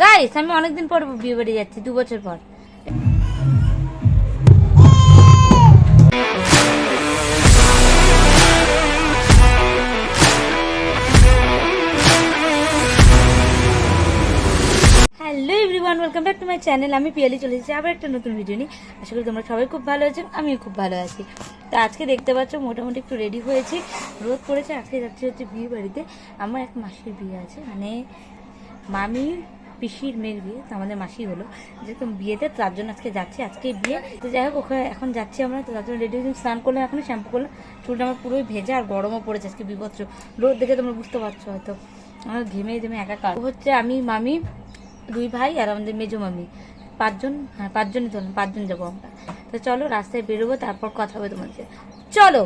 Guys আমি অনেকদিন পর বিয়ে বাড়ি যাচ্ছি, দু বছর পর। Hello everyone welcome back to my channel আমি পিয়ালি চলে এসেছি আবার একটা নতুন ভিডিও নিয়ে। আশা করি তোমরা সবাই খুব ভালো আছো, আমিও খুব ভালো আছি। তো আজকে দেখতে পাচ্ছ, মোটামুটি একটু রেডি হয়েছি। রোদ পড়েছে, আজকে যাচ্ছি হচ্ছে বিয়ে বাড়িতে। আমার এক মাসির বিয়ে আছে মানে মামি পিসির মেয়ের বিয়ে তো আমাদের মাসি হলো যেরকম বিয়েতে তার জন্য আজকে যাচ্ছে, আজকে বিয়ে। তো যাই হোক ওখানে এখন যাচ্ছি আমরা, তো তার জন্য রেডি হয়েছি স্নান করলাম, এখন শ্যাম্পু করলাম। চুলটা আমার পুরোই ভেজা আর গরমও পড়েছে আজকে, বিভৎস। রোদ দেখে তোমরা বুঝতে পারছ হয়তো। আমার ঘেমে ঘেমে একাকার। হচ্ছে আমি, মামি, দুই ভাই আর আমাদের মেজো মামি। পাঁচজন হ্যাঁ পাঁচজনই তো পাঁচজন যাব আমরা। তো চলো, রাস্তায় বেরোবো, তারপর কথা হবে তোমার তোমাদের। চলো!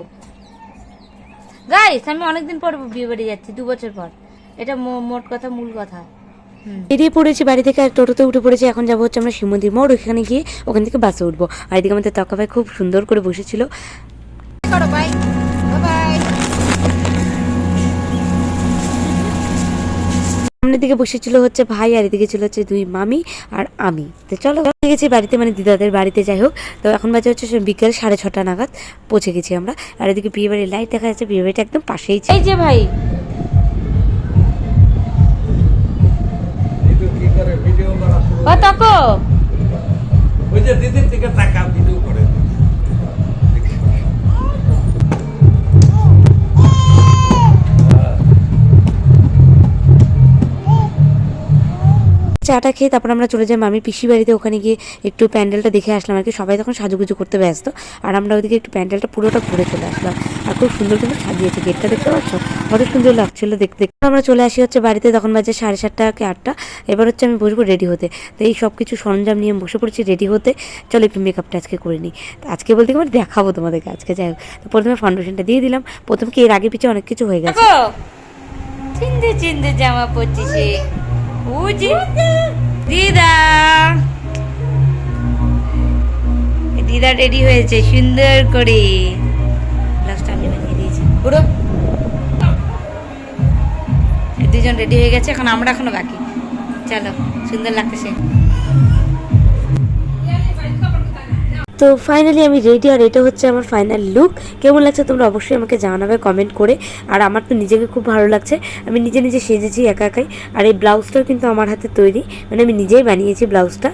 গাইস আমি অনেকদিন পর বিয়ে বাড়ি যাচ্ছি, দু বছর পর। এটা মোট কথা, মূল কথা। বেরিয়ে পড়েছি বাড়ি থেকে আর টোটোতে উঠে পড়েছি এখন যাব হচ্ছে আমরা শিব মন্দির মোড় ওখানে গিয়ে ওখান থেকে বাসে উঠবো। আর এদিকে আমাদের তকা ভাই খুব সুন্দর করে বসেছিল। সামনের দিকে বসেছিল হচ্ছে ভাই আর এদিকে ছিল হচ্ছে দুই মামি আর আমি। তো চলো গেছি বাড়িতে মানে দিদাদের বাড়িতে যাই হোক। তো এখন বাজে হচ্ছে বিকেল সাড়ে ছটা নাগাদ পৌঁছে গেছি আমরা। আর এদিকে বিয়ে বাড়ির লাইট দেখা যাচ্ছে বিয়ে বাড়িটা একদম পাশেই এই যে ভাই ও তকো। চাটা খেয়ে তারপর আমরা চলে যাই মামির পিসি বাড়িতে। ওখানে গিয়ে একটু প্যান্ডেলটা দেখে আসলাম আর কি সবাই তখন সাজুগুজু করতে ব্যস্ত। আর আমরা ওইদিকে একটু প্যান্ডেলটা পুরোটা ঘুরে চলে আসলাম। আর খুব সুন্দর কিন্তু সাজিয়েছে গেটটা, দেখতে পাচ্ছ? কত সুন্দর লাগছিল দেখতে। আমরা চলে আসি হচ্ছে বাড়িতে, তখন বাজে সাড়ে সাতটা কি আটটা। এবার হচ্ছে আমি বসবো রেডি হতে। তো এই সব কিছু সরঞ্জাম নিয়ে বসে পড়েছি রেডি হতে। চলো একটু মেকআপটা আজকে করে নিই। আজকে বলতে আমার দেখাবো তোমাদেরকে আজকে, যাই হোক। তো প্রথমে ফাউন্ডেশনটা দিয়ে দিলাম। প্রথম কি এর আগে পিছিয়ে অনেক কিছু হয়ে গেছে? চিন্দে চিন্দে জামা পরছিস বুঝি দিদা দিদা রেডি হয়েছে, সুন্দর করে। ব্লাউজটা আমি বানিয়ে দিয়েছি। পুরো দুজন রেডি হয়ে গেছে, এখন আমরা এখনও বাকি। চলো, সুন্দর লাগতেছে। তো ফাইনালি আমি রেডি আর এটা হচ্ছে আমার ফাইনাল লুক কেমন লাগছে তোমরা অবশ্যই আমাকে জানাবে কমেন্ট করে। আর আমার তো নিজেকে খুব ভালো লাগছে। আমি নিজে নিজে সেজেছি একা একাই। আর এই ব্লাউজটাও কিন্তু আমার হাতে তৈরি। মানে আমি নিজেই বানিয়েছি ব্লাউজটা।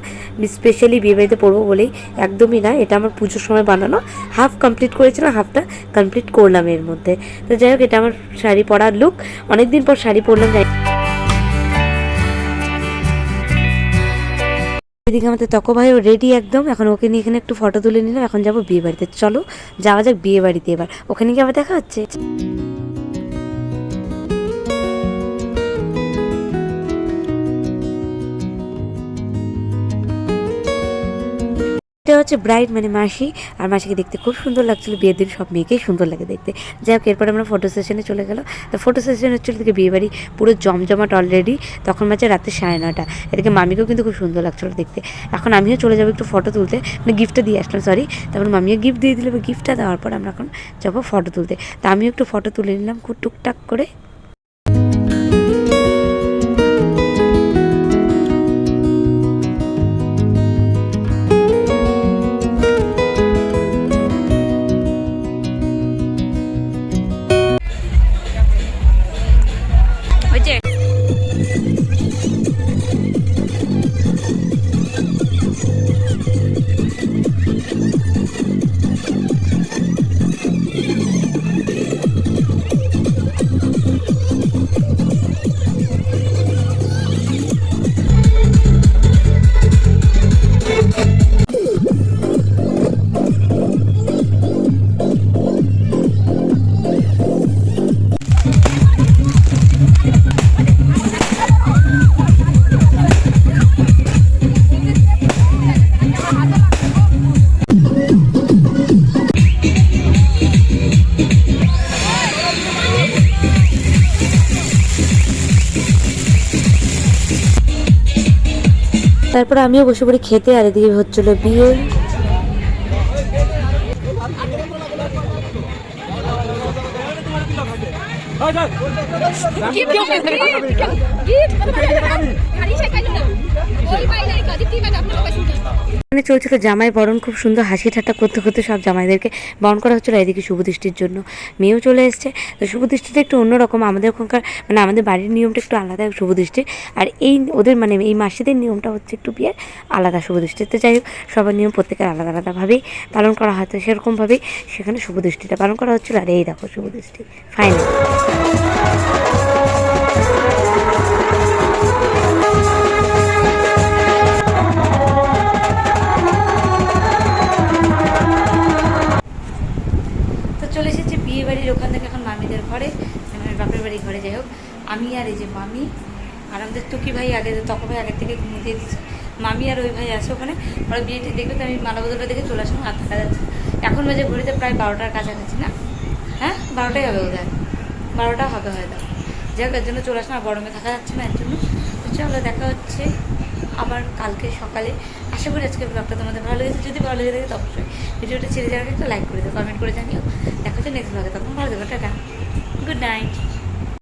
স্পেশালি বিয়েবাড়িতে পরবো বলেই একদমই না। এটা আমার পুজোর সময় বানানো। হাফ কমপ্লিট করেছিলাম হাফটা কমপ্লিট করলাম এর মধ্যে। তো যাই হোক, এটা আমার শাড়ি পরার লুক অনেকদিন পর শাড়ি পরলাম, যাই এদিকে আমাদের তক ভাইও রেডি একদম। এখন ওকে নিয়ে এখানে একটু ফটো তুলে নিলাম। এখন যাব বিয়ে বাড়িতে চলো, যাওয়া যাক বিয়ে বাড়িতে এবার। ওখানে কি আবার দেখা হচ্ছে। এটা হচ্ছে ব্রাইড মানে মাসি। আর মাসিকে দেখতে খুব সুন্দর লাগছিল। বিয়ের দিন সব মেয়েকেই সুন্দর লাগে দেখতে। যাই হোক, এরপর আমরা ফটো সেশনে চলে গেল। তো ফটো সেশন হচ্ছিল থেকে বিয়ে বাড়ি পুরো জমজমাট অলরেডি তখন মাঝে রাতে সাড়ে নটা এদিকে মামিকেও কিন্তু খুব সুন্দর লাগছিল দেখতে। এখন আমিও চলে যাব একটু ফটো তুলতে। মানে গিফটটা দিয়ে আসলাম সরি তারপর মামিও গিফট দিয়ে দিল গিফটটা দেওয়ার পর আমরা এখন যাব ফটো তুলতে। তা আমিও একটু ফটো তুলে নিলাম খুব টুকটাক করে। তারপর আমিও বসে পড়ি খেতে আর এদিকে হচ্ছিল বিয়ে মানে চলছিল জামাই বরণ, খুব সুন্দর হাসি ঠাট্টা করতে করতে সব জামাইদেরকে বরণ করা হচ্ছিল এদিকে শুভদৃষ্টির জন্য। মেয়েও চলে এসছে। তো শুভদৃষ্টিটা একটু অন্যরকম। আমাদের ওখানকার মানে আমাদের বাড়ির নিয়মটা একটু আলাদা শুভদৃষ্টির আর এই ওদের মানে এই মাসিদের নিয়মটা হচ্ছে একটু বিয়ের আলাদা শুভদৃষ্টির তো যাই হোক, সবার নিয়ম প্রত্যেকের আলাদা আলাদাভাবেই পালন করা হয়। তো সেরকমভাবেই সেখানে শুভদৃষ্টিটা পালন করা হচ্ছিল। আর এই দেখো শুভদৃষ্টি ফাইনাল বিয়ে বাড়ির ওখান থেকে এখন মামিদের ঘরে মানে বাপের বাড়ি ঘরে, যাই হোক। আমি আর এই যে মামি, আর আমাদের টুকি ভাই আগে তখন ভাই আগের থেকে ঘুমিয়ে দিয়ে দিচ্ছে মামি আর ওই ভাই আছে ওখানে। ওরা বিয়েটি দেখবে তো আমি মালা বদলটা দেখে চলে আসলাম আর থাকা যাচ্ছে। এখন বাজে ঘড়িতে প্রায় বারোটার কাছাকাছি, না? হ্যাঁ? বারোটাই হবে ওদের বারোটা হবে হয়তো। যাই হোক, এর জন্য চলে আসলাম আর গরমে থাকা যাচ্ছে না, এর জন্য। চলো, দেখা হচ্ছে আবার কালকে সকালে। আশা করি আজকে ব্লগটা তোমাদের ভালো লেগেছে। যদি ভালো লেগে থাকে, তো অবশ্যই ভিডিওটা ছেড়ে যাওয়ার একটা লাইক করে দিও কমেন্ট করে জানিও। দেখা হচ্ছে নেক্সট ব্লগে তখন ভালো থাকো, টাটা। Good night